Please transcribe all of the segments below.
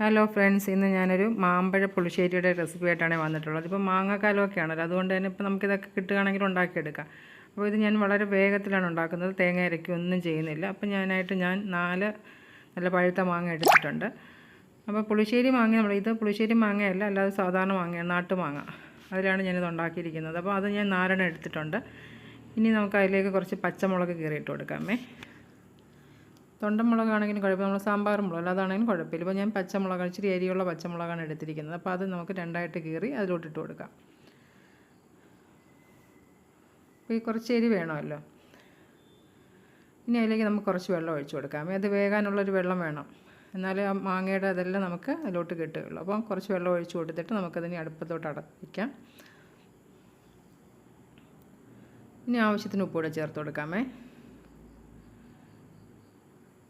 Hello friends ഇന്ന് ഞാനൊരു മാമ്പഴ പുളിശ്ശേരിയുടെ റെസിപ്പി ആയിട്ടാണ് വന്നിട്ടുള്ളത്. ഇപ്പോൾ മാങ്ങാക്കാലമൊക്കെ ആണല്ലോ അതുകൊണ്ട് തന്നെ ഇപ്പോൾ നമുക്കിതൊക്കെ കിട്ടുകയാണെങ്കിൽ ഉണ്ടാക്കിയെടുക്കാം. അപ്പോൾ ഇത് ഞാൻ വളരെ വേഗത്തിലാണ് ഉണ്ടാക്കുന്നത്. തേങ്ങ അരയ്ക്കും ഒന്നും ചെയ്യുന്നില്ല. അപ്പോൾ ഞാനായിട്ട് ഞാൻ നാല് നല്ല പഴുത്ത മാങ്ങ എടുത്തിട്ടുണ്ട്. അപ്പോൾ പുളിശ്ശേരി മാങ്ങ നമ്മൾ ഇത് പുളിശ്ശേരി മാങ്ങയല്ല അല്ലാതെ സാധാരണ മാങ്ങയാണ് നാട്ടുമാങ്ങ അതിലാണ് ഞാനിത് ഉണ്ടാക്കിയിരിക്കുന്നത്. അപ്പോൾ അത് ഞാൻ നാലെണ്ണം എടുത്തിട്ടുണ്ട്. ഇനി നമുക്ക് അതിലേക്ക് കുറച്ച് പച്ചമുളക് കീറിയിട്ട് കൊടുക്കാമേ. തൊണ്ടമുളകാണെങ്കിലും കുഴപ്പം. നമ്മൾ സാമ്പാർ മുളക് അതാണെങ്കിലും കുഴപ്പമില്ല ഇപ്പോൾ ഞാൻ പച്ചമുളക് ഇച്ചിരി എരിയുള്ള പച്ചമുളകാണ് എടുത്തിരിക്കുന്നത്. അപ്പോൾ അത് നമുക്ക് രണ്ടായിട്ട് കീറി അതിലോട്ടിട്ട് കൊടുക്കാം. അപ്പോൾ ഈ കുറച്ച് എരി വേണമല്ലോ. ഇനി അതിലേക്ക് നമുക്ക് കുറച്ച് വെള്ളം ഒഴിച്ചു കൊടുക്കാം. അത് വേകാനുള്ളൊരു വെള്ളം വേണം. എന്നാലേ ആ മാങ്ങയുടെ അതെല്ലാം നമുക്ക് അതിലോട്ട് കിട്ടുകയുള്ളൂ. അപ്പം കുറച്ച് വെള്ളം ഒഴിച്ചു കൊടുത്തിട്ട് നമുക്കതിനെ അടുപ്പത്തോട്ട് അടപ്പിക്കാം. ഇനി ആവശ്യത്തിന് ഉപ്പ് കൂടെ ചേർത്ത് കൊടുക്കാമേ.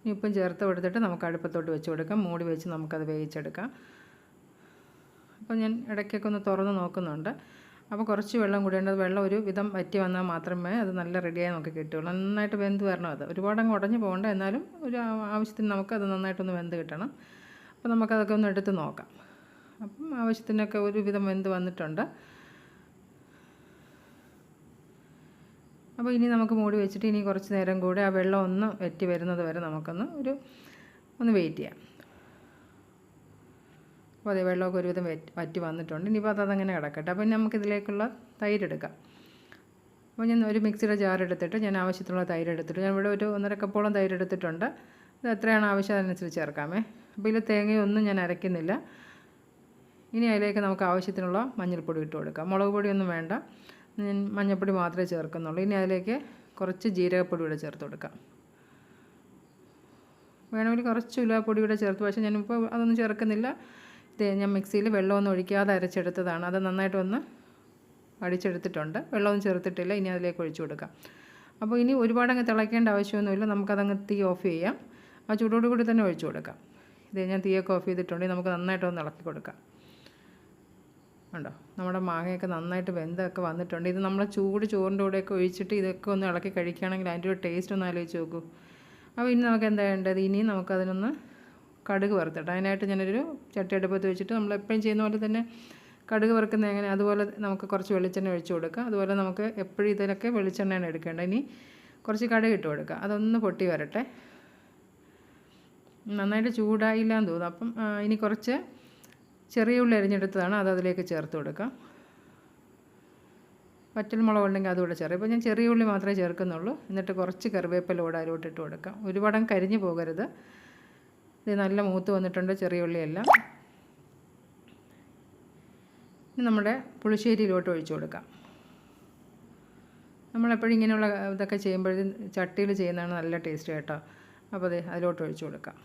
ഇനി ഉപ്പും ചേർത്ത് കൊടുത്തിട്ട് നമുക്ക് അടുപ്പത്തോട്ട് വെച്ച് കൊടുക്കാം. മൂടി വെച്ച് നമുക്കത് വേവിച്ചെടുക്കാം. അപ്പോൾ ഞാൻ ഇടയ്ക്കൊക്കെ ഒന്ന് തുറന്ന് നോക്കുന്നുണ്ട്. അപ്പോൾ കുറച്ച് വെള്ളം കൂടി വെള്ളം ഒരു വിധം വറ്റി വന്നാൽ മാത്രമേ അത് നല്ല റെഡിയായി നമുക്ക് കിട്ടുകയുള്ളൂ. നന്നായിട്ട് വെന്ത് വരണം അത്. ഒരുപാട് അങ്ങ് ഉടഞ്ഞു പോകണ്ട. എന്നാലും ഒരു ആവശ്യത്തിന് നമുക്ക് അത് നന്നായിട്ടൊന്ന് വെന്ത് കിട്ടണം. അപ്പോൾ നമുക്കതൊക്കെ ഒന്ന് എടുത്ത് നോക്കാം. അപ്പം ആവശ്യത്തിനൊക്കെ ഒരു വിധം വെന്ത് വന്നിട്ടുണ്ട്. അപ്പോൾ ഇനി നമുക്ക് മൂടി വെച്ചിട്ട് ഇനി കുറച്ച് നേരം കൂടെ ആ വെള്ളം ഒന്ന് വെറ്റി വരുന്നത് വരെ നമുക്കൊന്ന് ഒരു ഒന്ന് വെയിറ്റ് ചെയ്യാം. അപ്പോൾ അതേ വെള്ളമൊക്കെ ഒരുവിധം വറ്റി വന്നിട്ടുണ്ട്. ഇനിയിപ്പോൾ അത് അതങ്ങനെ കിടക്കട്ടെ. അപ്പോൾ നമുക്കിതിലേക്കുള്ള തൈര് എടുക്കാം. അപ്പോൾ ഞാൻ ഒരു മിക്സിയുടെ ജാർ എടുത്തിട്ട് ഞാൻ ആവശ്യത്തിനുള്ള തൈര് എടുത്തിട്ട് ഞാൻ ഇവിടെ ഒരു ഒന്നര കപ്പോളം തൈര് എടുത്തിട്ടുണ്ട്. അത് എത്രയാണ് ആവശ്യം അതിനനുസരിച്ച് ചേർക്കാമേ. അപ്പോൾ ഇതിൽ തേങ്ങയൊന്നും ഞാൻ അരയ്ക്കുന്നില്ല. ഇനി അതിലേക്ക് നമുക്ക് ആവശ്യത്തിനുള്ള മഞ്ഞൾപ്പൊടി ഇട്ട് കൊടുക്കാം. മുളക് പൊടിയൊന്നും വേണ്ട. ഞാൻ മഞ്ഞൾപ്പൊടി മാത്രമേ ചേർക്കുന്നുള്ളൂ. ഇനി അതിലേക്ക് കുറച്ച് ജീരകപ്പൊടി കൂടെ ചേർത്ത് കൊടുക്കാം. വേണമെങ്കിൽ കുറച്ച് ഉലാപ്പൊടി കൂടെ ചേർത്ത് പക്ഷേ ഞാനിപ്പോൾ അതൊന്നും ചേർക്കുന്നില്ല. ഞാൻ മിക്സിയിൽ വെള്ളമൊന്നും ഒഴിക്കാതെ അരച്ചെടുത്തതാണ്. അത് നന്നായിട്ട് ഒന്ന് അടിച്ചെടുത്തിട്ടുണ്ട്. വെള്ളമൊന്നും ചേർത്തിട്ടില്ല. ഇനി അതിലേക്ക് ഒഴിച്ചു കൊടുക്കാം. അപ്പോൾ ഇനി ഒരുപാട് അങ്ങ് തിളയ്ക്കേണ്ട ആവശ്യമൊന്നുമില്ല. നമുക്കതങ്ങ് തീ ഓഫ് ചെയ്യാം. ആ ചൂടോടുകൂടി തന്നെ ഒഴിച്ചു കൊടുക്കാം. ഇത് ഞാൻ തീയൊക്കെ ഓഫ് ചെയ്തിട്ടുണ്ടെങ്കിൽ നമുക്ക് നന്നായിട്ടൊന്ന് ഇളക്കി കൊടുക്കാം. ഉണ്ടോ? നമ്മുടെ മാങ്ങയൊക്കെ നന്നായിട്ട് വെന്തൊക്കെ വന്നിട്ടുണ്ട്. ഇത് നമ്മൾ ചൂട് ചോറിന്റെ കൂടെയൊക്കെ ഒഴിച്ചിട്ട് ഇതൊക്കെ ഒന്ന് ഇളക്കി കഴിക്കുകയാണെങ്കിൽ അതിന്റെ ഒരു ടേസ്റ്റ് ഒന്ന് ആലോചിച്ച് നോക്കൂ. അപ്പോൾ ഇനി നമുക്ക് എന്താ വേണ്ടത്? നമുക്ക് നമുക്കതിനൊന്ന് കടുക് വറുത്തിട്ട് അതിനായിട്ട് ഞാനൊരു ചട്ടി അടുപ്പത്ത് വെച്ചിട്ട് നമ്മൾ എപ്പോഴും ചെയ്യുന്ന പോലെ തന്നെ കടുക് വറുക്കുന്ന എങ്ങനെ? അതുപോലെ നമുക്ക് കുറച്ച് വെളിച്ചെണ്ണ ഒഴിച്ചു കൊടുക്കുക അതുപോലെ നമുക്ക് എപ്പോഴും ഇതിലൊക്കെ വെളിച്ചെണ്ണയാണ് എടുക്കേണ്ടത്. ഇനി കുറച്ച് കടുക് ഇട്ട് കൊടുക്കുക അതൊന്ന് പൊട്ടി വരട്ടെ. നന്നായിട്ട് ചൂടായില്ല എന്ന് തോന്നുന്നു. അപ്പം ഇനി കുറച്ച് ചെറിയ ഉള്ളി അരിഞ്ഞെടുത്തതാണ് അത് അതിലേക്ക് ചേർത്ത് കൊടുക്കാം. വറ്റൽ മുളക് ഉണ്ടെങ്കിൽ അതുകൂടെ ചേർക്കാം. ഇപ്പോൾ ഞാൻ ചെറിയ ഉള്ളി മാത്രമേ ചേർക്കുന്നുള്ളൂ. എന്നിട്ട് കുറച്ച് കറിവേപ്പില കൂടെ അതിലോട്ട് ഇട്ട് കൊടുക്കാം. ഒരുപാടം കരിഞ്ഞു പോകരുത്. ഇത് നല്ല മൂത്ത് വന്നിട്ടുണ്ട് ചെറിയ ഉള്ളിയെല്ലാം. ഇനി നമ്മുടെ പുളിശ്ശേരിയിലോട്ട് ഒഴിച്ചു കൊടുക്കാം. നമ്മളെപ്പോഴും ഇങ്ങനെയുള്ള ഇതൊക്കെ ചെയ്യുമ്പോഴും ചട്ടിയിൽ ചെയ്യുന്നതാണ് നല്ല ടേസ്റ്റ് കേട്ടോ. അപ്പോൾ അതെ അതിലോട്ട് ഒഴിച്ചു കൊടുക്കാം.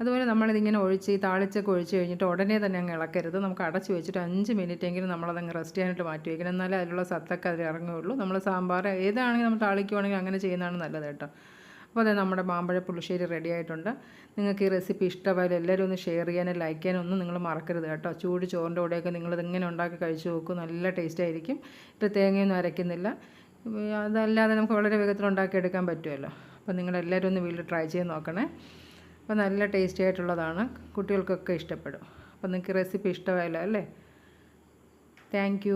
അതുപോലെ നമ്മളിതിങ്ങനെ ഒഴിച്ച് ഈ താളിച്ചൊക്കെ ഒഴിച്ച് കഴിഞ്ഞിട്ട് ഉടനെ തന്നെ അങ്ങ് ഇളക്കരുത്. നമുക്ക് അടച്ച് വെച്ചിട്ട് അഞ്ച് മിനിറ്റ് എങ്കിലും നമ്മളതങ്ങ് റെസ്റ്റ് ചെയ്യാനായിട്ട് മാറ്റി വയ്ക്കണം എന്നാലേ അതിലുള്ള സത്തൊക്കെ അതിൽ ഇറങ്ങുകയുള്ളൂ. നമ്മൾ സാമ്പാർ ഏതാണെങ്കിൽ നമ്മൾ താളിക്കുവാണെങ്കിൽ അങ്ങനെ ചെയ്യുന്നതാണ് നല്ലത് കേട്ടോ. അപ്പോൾ അതെ നമ്മുടെ മാമ്പഴ പുളിശ്ശേരി റെഡി ആയിട്ടുണ്ട്. നിങ്ങൾക്ക് ഈ റെസിപ്പി ഇഷ്ടമായാലും എല്ലാവരും ഒന്ന് ഷെയർ ചെയ്യാനും ലൈക്ക് ചെയ്യാനും ഒന്നും നിങ്ങൾ മറക്കരുത് കേട്ടോ. ചൂട് ചോറിന്റെ കൂടെയൊക്കെ നിങ്ങളിത് ഇങ്ങനെ ഉണ്ടാക്കി കഴിച്ചു നോക്കും. നല്ല ടേസ്റ്റ് ആയിരിക്കും. ഇത് തേങ്ങയൊന്നും അരയ്ക്കുന്നില്ല. അതല്ലാതെ നമുക്ക് വളരെ വേഗത്തിൽ ഉണ്ടാക്കിയെടുക്കാൻ പറ്റുമല്ലോ. അപ്പോൾ നിങ്ങളെല്ലാവരും ഒന്ന് വീട്ടിൽ ട്രൈ ചെയ്ത് നോക്കണേ. അപ്പോൾ നല്ല ടേസ്റ്റി ആയിട്ടുള്ളതാണ്. കുട്ടികൾക്കൊക്കെ ഇഷ്ടപ്പെടും. അപ്പോൾ നിങ്ങൾക്ക് റെസിപ്പി ഇഷ്ടമായല്ലോ അല്ലേ? താങ്ക്